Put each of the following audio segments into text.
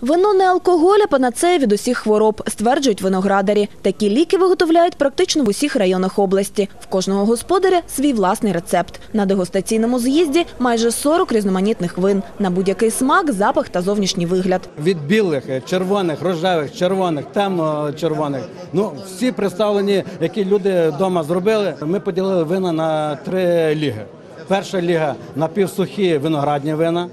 Вино не алкоголь, а панацея від усіх хвороб, стверджують виноградарі. Такі ліки виготовляють практично в усіх районах області. В кожного господаря свій власний рецепт. На дегустаційному з'їзді майже 40 різноманітних вин. На будь-який смак, запах та зовнішній вигляд. від білих, е, червоних, рожевих, червоних, темно-червоних. Ну, всі представлені, які люди вдома зробили. Ми поділили вина на три ліги. Перша ліга напівсухі виноградні вина.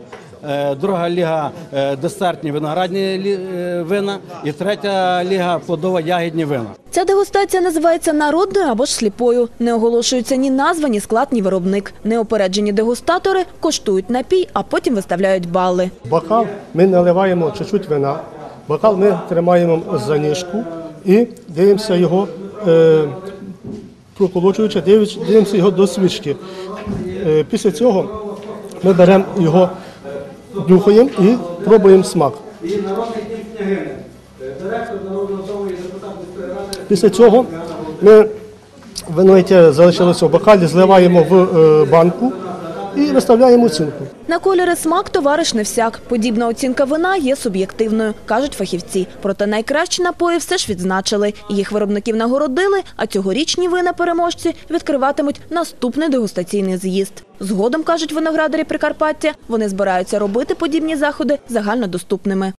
Е, Друга ліга е, десертні виноградні е, вина, і третя ліга плодово-ягідні вина. Ця дегустація називається народною або ж сліпою. Не оголошується ні назва, ні склад, ні виробник. Неопереджені дегустатори коштують напій, а потім виставляють бали. Бокал ми наливаємо чуть-чуть вина. Бокал ми тримаємо за ніжку і дивимося його, е, проколочуючи, дивимося його до свічки. Після цього ми беремо його, нюхаємо і пробуємо смак. Після цього ми вино, яке залишилося в бокалі, зливаємо в е, банку і виставляємо оцінку. На кольори смак товариш не всяк. Подібна оцінка вина є суб'єктивною, кажуть фахівці. Проте найкращі напої все ж відзначили. Їх виробників нагородили, а цьогорічні вина переможці відкриватимуть наступний дегустаційний з'їзд. Згодом, кажуть виноградарі Прикарпаття, вони збираються робити подібні заходи загальнодоступними.